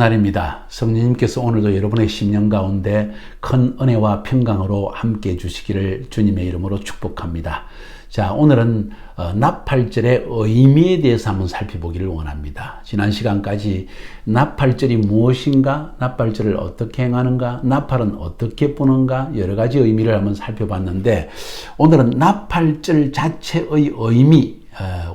복날입니다. 성령님께서 오늘도 여러분의 심령 가운데 큰 은혜와 평강으로 함께 해주시기를 주님의 이름으로 축복합니다. 자, 오늘은 어, 나팔절의 의미에 대해서 한번 살펴보기를 원합니다. 지난 시간까지 나팔절이 무엇인가, 나팔절을 어떻게 행하는가, 나팔은 어떻게 부는가, 여러 가지 의미를 한번 살펴봤는데, 오늘은 나팔절 자체의 의미, 어,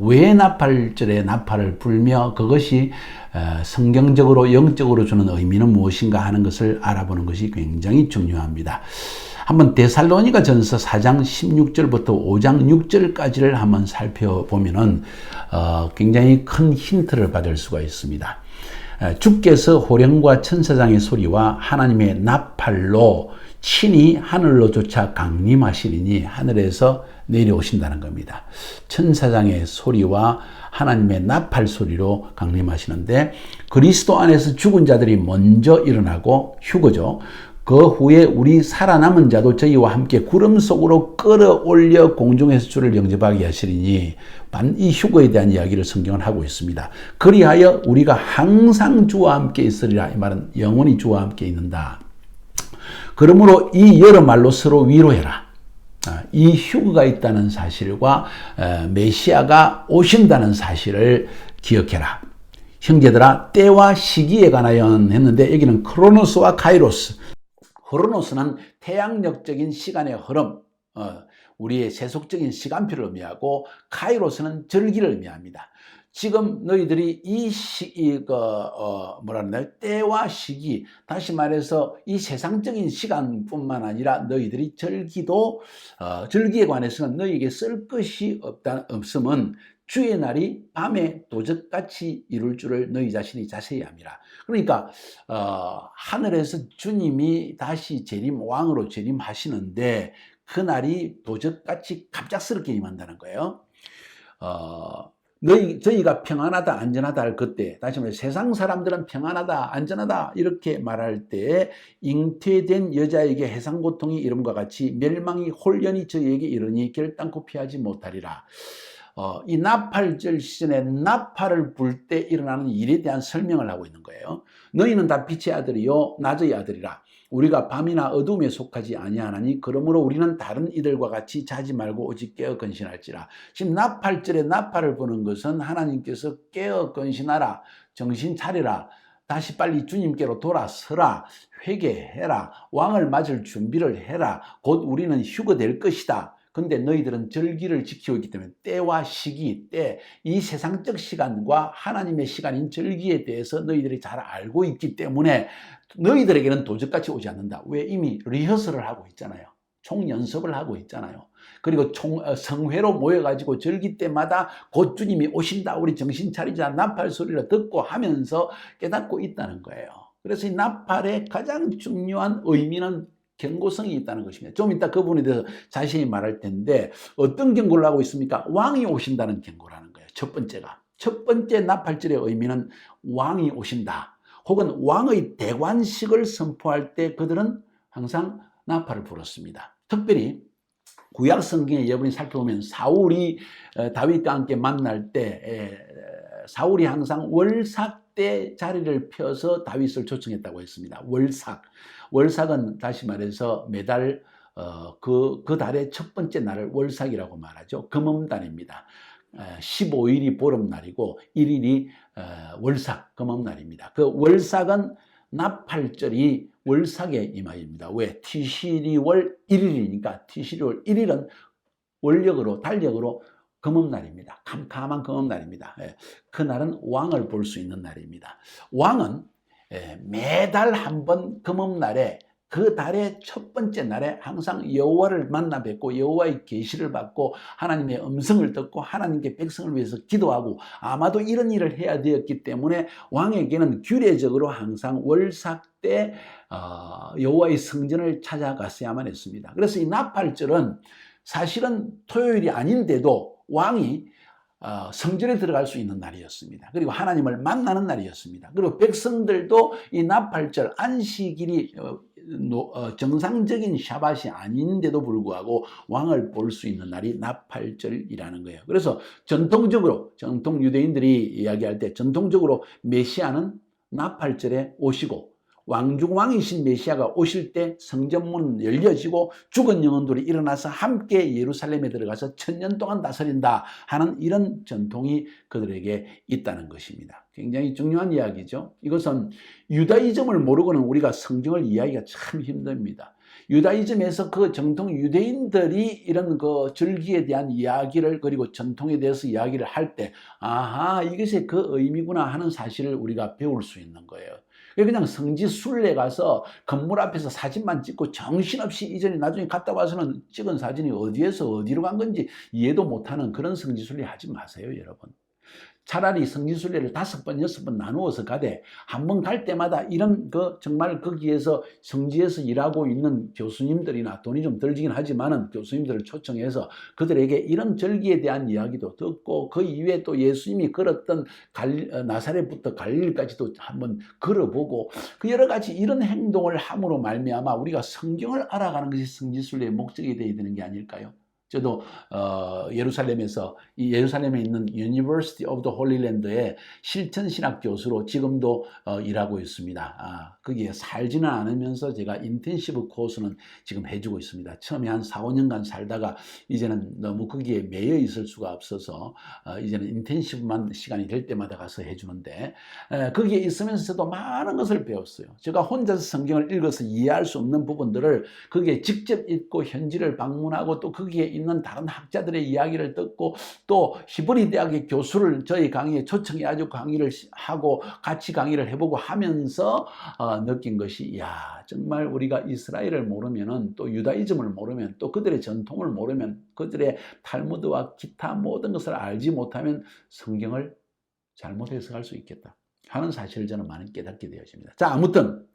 왜 나팔절에 나팔을 불며 그것이 어, 성경적으로 영적으로 주는 의미는 무엇인가 하는 것을 알아보는 것이 굉장히 중요합니다. 한번 데살로니가 전서 4장 16절부터 5장 6절까지를 한번 살펴보면은 어, 굉장히 큰 힌트를 받을 수가 있습니다. 주께서 호령과 천사장의 소리와 하나님의 나팔로 친히 하늘로 쫓아 강림하시리니 하늘에서 내려오신다는 겁니다. 천사장의 소리와 하나님의 나팔 소리로 강림하시는데 그리스도 안에서 죽은 자들이 먼저 일어나고 휴거죠. 그 후에 우리 살아남은 자도 저희와 함께 구름 속으로 끌어올려 공중에서 주를 영접하게 하시리니 이 휴거에 대한 이야기를 성경은 하고 있습니다. 그리하여 우리가 항상 주와 함께 있으리라 이 말은 영원히 주와 함께 있는다. 그러므로 이 여러 말로 서로 위로해라. 아, 이 휴거가 있다는 사실과 메시아가 오신다는 사실을 기억해라. 형제들아 때와 시기에 관하여 했는데 여기는 크로노스와 카이로스. 크로노스는 태양력적인 시간의 흐름, 어, 우리의 세속적인 시간표를 의미하고 카이로스는 절기를 의미합니다. 지금 너희들이 이 시, 이, 그, 어, 뭐라 그러나 때와 시기, 다시 말해서 이 세상적인 시간뿐만 아니라 너희들이 절기도, 어, 절기에 관해서는 너희에게 쓸 것이 없다, 없음은 주의 날이 밤에 도적같이 이룰 줄을 너희 자신이 자세히 함이라. 그러니까, 어, 하늘에서 주님이 다시 재림, 왕으로 재림하시는데, 그 날이 도적같이 갑작스럽게 임한다는 거예요. 어, 너희, 저희가 평안하다, 안전하다 할 그때, 다시 말해 세상 사람들은 평안하다, 안전하다, 이렇게 말할 때, 잉태된 여자에게 해상고통이 이름과 같이 멸망이 홀연히 저희에게 이르니 결단코 피하지 못하리라. 어, 이 나팔절 시즌에 나팔을 불 때 일어나는 일에 대한 설명을 하고 있는 거예요. 너희는 다 빛의 아들이요, 낮의 아들이라. 우리가 밤이나 어둠에 속하지 아니하나니 그러므로 우리는 다른 이들과 같이 자지 말고 오직 깨어 건신할지라. 지금 나팔절에 나팔을 부는 것은 하나님께서 깨어 건신하라. 정신 차리라. 다시 빨리 주님께로 돌아서라. 회개해라. 왕을 맞을 준비를 해라. 곧 우리는 휴거될 것이다. 근데 너희들은 절기를 지키고 있기 때문에 때와 시기, 때, 이 세상적 시간과 하나님의 시간인 절기에 대해서 너희들이 잘 알고 있기 때문에 너희들에게는 도적같이 오지 않는다. 왜 이미 리허설을 하고 있잖아요. 총 연습을 하고 있잖아요. 그리고 총, 어, 성회로 모여가지고 절기 때마다 곧 주님이 오신다. 우리 정신 차리자. 나팔 소리를 듣고 하면서 깨닫고 있다는 거예요. 그래서 이 나팔의 가장 중요한 의미는 경고성이 있다는 것입니다. 좀 이따 그 부분에 대해서 자세히 말할 텐데 어떤 경고를 하고 있습니까? 왕이 오신다는 경고라는 거예요. 첫 번째가. 첫 번째 나팔절의 의미는 왕이 오신다. 혹은 왕의 대관식을 선포할 때 그들은 항상 나팔을 불었습니다. 특별히 구약 성경에 여러분이 살펴보면 사울이 어, 다윗과 함께 만날 때 사울이 항상 월삭 때 자리를 펴서 다윗을 초청했다고 했습니다. 월삭. 월삭은 다시 말해서 매달 어, 그, 그 달의 첫 번째 날을 월삭이라고 말하죠. 금음달입니다. 15일이 보름날이고 1일이 어, 월삭, 금음날입니다. 그 월삭은 나팔절이 월삭의 이마입니다. 왜? 티시리월 1일이니까 티시리월 1일은 월력으로, 달력으로 금음날입니다. 캄캄한 금음날입니다. 예. 그날은 왕을 볼 수 있는 날입니다. 왕은 예, 매달 한 번 금음날에 그 달의 첫 번째 날에 항상 여호와를 만나 뵙고 여호와의 계시를 받고 하나님의 음성을 듣고 하나님께 백성을 위해서 기도하고 아마도 이런 일을 해야 되었기 때문에 왕에게는 규례적으로 항상 월삭 때 어, 여호와의 성전을 찾아갔어야만 했습니다. 그래서 이 나팔절은 사실은 토요일이 아닌데도 왕이 어, 성전에 들어갈 수 있는 날이었습니다. 그리고 하나님을 만나는 날이었습니다. 그리고 백성들도 이 나팔절 안식일이 어, 어, 정상적인 샤밭이 아닌데도 불구하고 왕을 볼 수 있는 날이 나팔절이라는 거예요. 그래서 전통적으로 정통 유대인들이 이야기할 때 전통적으로 메시아는 나팔절에 오시고 왕중왕이신 메시아가 오실 때 성전문 열려지고 죽은 영혼들이 일어나서 함께 예루살렘에 들어가서 천년 동안 다스린다 하는 이런 전통이 그들에게 있다는 것입니다. 굉장히 중요한 이야기죠. 이것은 유다이즘을 모르고는 우리가 성경을 이해하기가 참 힘듭니다. 유다이즘에서 그 정통 유대인들이 이런 그 절기에 대한 이야기를 그리고 전통에 대해서 이야기를 할 때 아하 이것이 그 의미구나 하는 사실을 우리가 배울 수 있는 거예요. 그냥 성지 순례 가서 건물 앞에서 사진만 찍고 정신없이 이전에 나중에 갔다 와서는 찍은 사진이 어디에서 어디로 간 건지 이해도 못하는 그런 성지 순례 하지 마세요, 여러분. 차라리 성지순례를 다섯 번, 여섯 번 나누어서 가되 한 번 갈 때마다 이런 그 정말 거기에서 성지에서 일하고 있는 교수님들이나 돈이 좀 들지긴 하지만은 교수님들을 초청해서 그들에게 이런 절기에 대한 이야기도 듣고 그 이후에 또 예수님이 걸었던 갈, 어, 나사렛부터 갈릴까지도 한번 걸어보고 그 여러 가지 이런 행동을 함으로 말미암아 우리가 성경을 알아가는 것이 성지순례의 목적이 되어야 되는 게 아닐까요? 저도 어, 예루살렘에서 이 예루살렘에 있는 University of the Holy Land의 실천 신학 교수로 지금도 어, 일하고 있습니다. 아, 거기에 살지는 않으면서 제가 인텐시브 코스는 지금 해주고 있습니다. 처음에 한 4, 5년간 살다가 이제는 너무 거기에 매여 있을 수가 없어서 어, 이제는 인텐시브만 시간이 될 때마다 가서 해주는데 에, 거기에 있으면서도 많은 것을 배웠어요. 제가 혼자서 성경을 읽어서 이해할 수 없는 부분들을 거기에 직접 읽고 현지를 방문하고 또 거기에 있는 다른 학자들의 이야기를 듣고 또 히브리 대학의 교수를 저희 강의에 초청해 가지고 강의를 하고 같이 강의를 해보고 하면서 어, 느낀 것이 야 정말 우리가 이스라엘을 모르면은 또 유다이즘을 모르면 또 그들의 전통을 모르면 그들의 탈무드와 기타 모든 것을 알지 못하면 성경을 잘못 해석할 수 있겠다 하는 사실을 저는 많이 깨닫게 되었습니다. 자 아무튼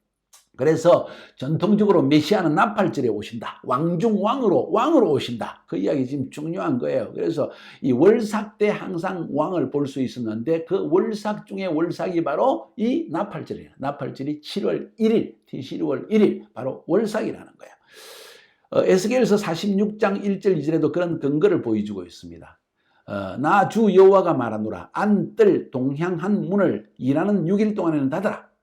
그래서 전통적으로 메시아는 나팔절에 오신다. 왕중왕으로 왕으로 오신다. 그 이야기 지금 중요한 거예요. 그래서 이 월삭 때 항상 왕을 볼 수 있었는데 그 월삭 중에 월삭이 바로 이 나팔절이에요. 나팔절이 7월 1일, 티시리월 1일 바로 월삭이라는 거예요. 어, 에스겔서 46장 1절 2절에도 그런 근거를 보여주고 있습니다. 어, 나주 여호와가 말하노라 안뜰 동향한 문을 일하는 6일 동안에는 닫아라.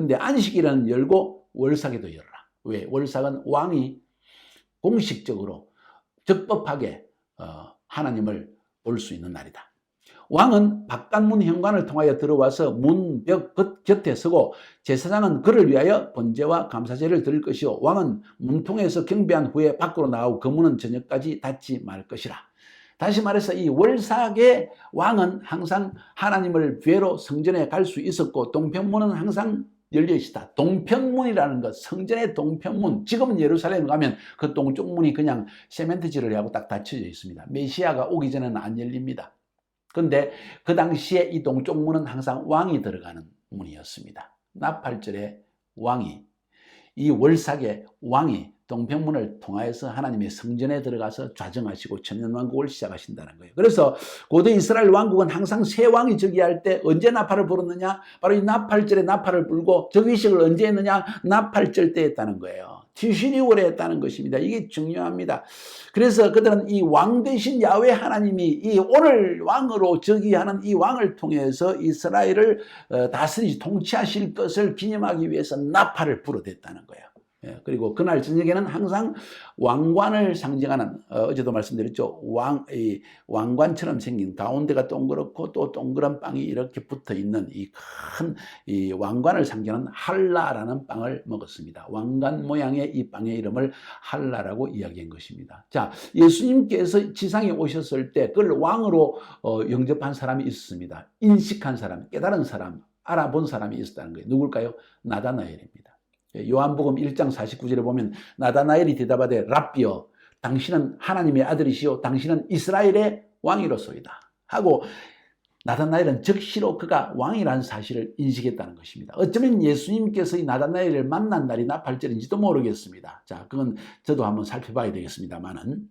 근데 안식일은 열고 월삭에도 열어라. 왜? 월삭은 왕이 공식적으로 적법하게 어, 하나님을 볼 수 있는 날이다. 왕은 바깥문 현관을 통하여 들어와서 문 벽 곁에 서고 제사장은 그를 위하여 번제와 감사제를 드릴 것이요 왕은 문통에서 경배한 후에 밖으로 나오고 그 문은 저녁까지 닫지 말 것이라. 다시 말해서 이 월삭의 왕은 항상 하나님을 뵈러 성전에 갈 수 있었고 동편문은 항상 열려 있다. 동편문이라는 것, 성전의 동편문. 지금은 예루살렘 가면 그 동쪽 문이 그냥 세멘트질을 하고 딱 닫혀져 있습니다. 메시아가 오기 전에는 안 열립니다. 근데 그 당시에 이 동쪽 문은 항상 왕이 들어가는 문이었습니다. 나팔절에 왕이, 이 월삭의 왕이 동편문을 통하여서 하나님의 성전에 들어가서 좌정하시고 천년왕국을 시작하신다는 거예요. 그래서 고대 이스라엘 왕국은 항상 새 왕이 즉위할 때 언제 나팔을 불었느냐? 바로 이 나팔절에 나팔을 불고 즉위식을 언제 했느냐? 나팔절 때 했다는 거예요. 티시리월에 했다는 것입니다. 이게 중요합니다. 그래서 그들은 이 왕 대신 야외 하나님이 이 오늘 왕으로 즉위하는 이 왕을 통해서 이스라엘을 어, 다스리 통치하실 것을 기념하기 위해서 나팔을 불어댔다는 거예요. 예, 그리고 그날 저녁에는 항상 왕관을 상징하는 어, 제도 말씀드렸죠 왕 이 왕관처럼 생긴 가운데가 동그랗고 또 동그란 빵이 이렇게 붙어 있는 이 큰 이 왕관을 상징하는 할라라는 빵을 먹었습니다. 왕관 모양의 이 빵의 이름을 할라라고 이야기한 것입니다. 자 예수님께서 지상에 오셨을 때 그걸 왕으로 어, 영접한 사람이 있었습니다. 인식한 사람, 깨달은 사람, 알아본 사람이 있었다는 거예요. 누굴까요? 나다나엘입니다. 예, 요한복음 1장 49절에 보면 나다나엘이 대답하되 랍비여 당신은 하나님의 아들이시요 당신은 이스라엘의 왕이로소이다 하고 나다나엘은 즉시로 그가 왕이라는 사실을 인식했다는 것입니다. 어쩌면 예수님께서 이 나다나엘을 만난 날이 나팔절인지도 모르겠습니다. 자, 그건 저도 한번 살펴봐야 되겠습니다만은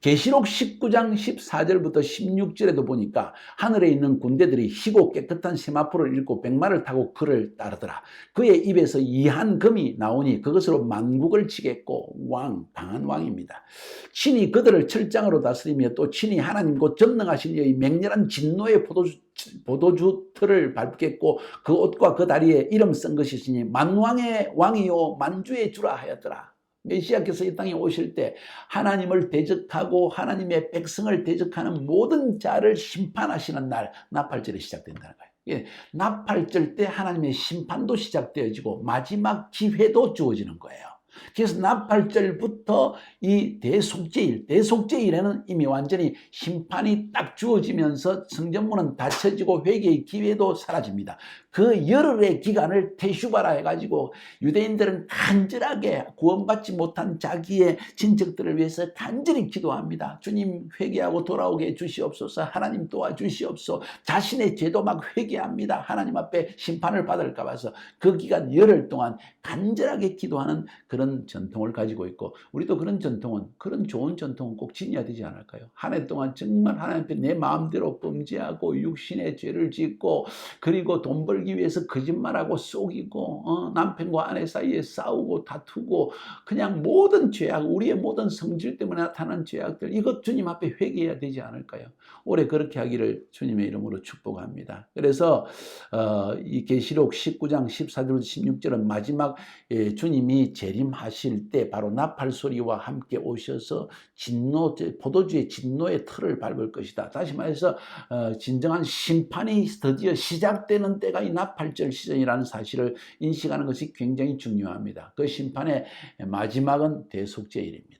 계시록 19장 14절부터 16절에도 보니까 하늘에 있는 군대들이 희고 깨끗한 세마포를 읽고 백마를 타고 그를 따르더라. 그의 입에서 이한 금이 나오니 그것으로 만국을 치겠고 왕, 강한 왕입니다. 친히 그들을 철장으로 다스리며 또 친히 하나님 곧 전능하신 이의 맹렬한 진노의 포도주, 포도주 틀을 밟겠고 그 옷과 그 다리에 이름 쓴 것이시니 만왕의 왕이요 만주의 주라 하였더라. 메시아께서 이 땅에 오실 때 하나님을 대적하고 하나님의 백성을 대적하는 모든 자를 심판하시는 날 나팔절이 시작된다는 거예요. 예, 나팔절 때 하나님의 심판도 시작되어지고 마지막 기회도 주어지는 거예요. 그래서 나팔절부터 이 대속제일, 대속제일에는 이미 완전히 심판이 딱 주어지면서 성전문은 닫혀지고 회개의 기회도 사라집니다. 그 열흘의 기간을 테슈바라 해가지고 유대인들은 간절하게 구원받지 못한 자기의 친척들을 위해서 간절히 기도합니다. 주님 회개하고 돌아오게 해주시옵소서. 하나님 도와주시옵소서. 자신의 죄도 막 회개합니다. 하나님 앞에 심판을 받을까 봐서 그 기간 열흘 동안 간절하게 기도하는 그런 전통을 가지고 있고 우리도 그런 전통은 그런 좋은 전통은 꼭 지녀야 되지 않을까요? 한 해 동안 정말 하나님 앞에 내 마음대로 범죄하고 육신의 죄를 짓고 그리고 돈 벌기 위해서 거짓말하고 속이고 어, 남편과 아내 사이에 싸우고 다투고 그냥 모든 죄악 우리의 모든 성질 때문에 나타난 죄악들 이것 주님 앞에 회개해야 되지 않을까요? 올해 그렇게 하기를 주님의 이름으로 축복합니다. 그래서 어, 이 계시록 19장 14절 16절은 마지막 예, 주님이 재림 하실 때 바로 나팔 소리와 함께 오셔서 진노 포도주의 진노의 틀을 밟을 것이다. 다시 말해서 어, 진정한 심판이 드디어 시작되는 때가 이 나팔절 시즌이라는 사실을 인식하는 것이 굉장히 중요합니다. 그 심판의 마지막은 대속제일입니다.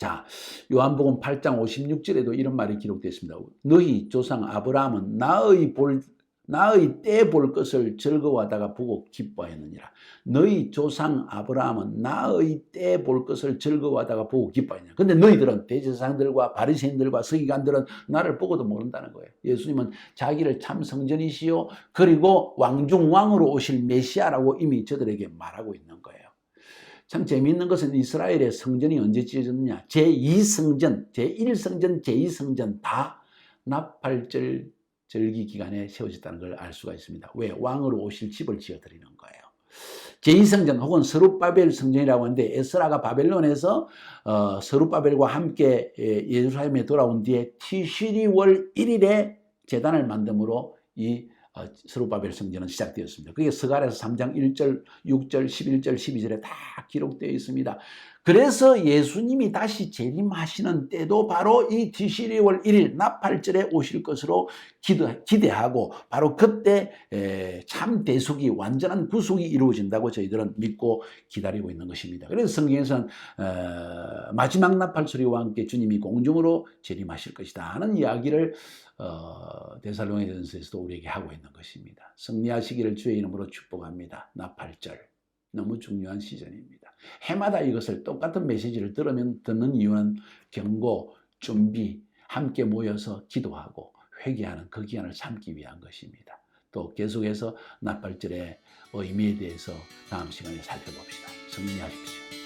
자, 요한복음 8장 56절에도 이런 말이 기록되어 습니다 너희 조상 아브라함은 나의 볼 나의 때 볼 것을 즐거워하다가 보고 기뻐하였느니라. 너희 조상 아브라함은 나의 때 볼 것을 즐거워하다가 보고 기뻐하느니라. 근데 너희들은 대제사장들과 바리새인들과 서기관들은 나를 보고도 모른다는 거예요. 예수님은 자기를 참 성전이시요 그리고 왕중 왕으로 오실 메시아라고 이미 저들에게 말하고 있는 거예요. 참 재미있는 것은 이스라엘의 성전이 언제 지어졌느냐? 제2성전, 제1성전, 제2성전 다 나팔절 절기 기간에 세워졌다는 걸 알 수가 있습니다. 왜? 왕으로 오실 집을 지어드리는 거예요. 제2성전 혹은 서룻바벨 성전이라고 하는데 에스라가 바벨론에서 어, 서룻바벨과 함께 예, 예루살렘에 돌아온 뒤에 티시리 월 1일에 재단을 만듦으로 이 어, 스루바벨 성전은 시작되었습니다. 그게 스가랴서 3장 1절, 6절, 11절, 12절에 다 기록되어 있습니다. 그래서 예수님이 다시 재림하시는 때도 바로 이 디시리월 1일 나팔절에 오실 것으로 기대하고 바로 그때 참 대속이 완전한 구속이 이루어진다고 저희들은 믿고 기다리고 있는 것입니다. 그래서 성경에서는 어, 마지막 나팔 소리와 함께 주님이 공중으로 재림하실 것이다 하는 이야기를 어, 데살로니전서에서도 우리에게 하고 있는 것입니다. 승리하시기를 주의 이름으로 축복합니다. 나팔절 너무 중요한 시즌입니다. 해마다 이것을 똑같은 메시지를 들으면 듣는 이유는 경고, 준비, 함께 모여서 기도하고 회개하는 그 기간을 참기 위한 것입니다. 또 계속해서 나팔절의 의미에 대해서 다음 시간에 살펴봅시다. 승리하십시오.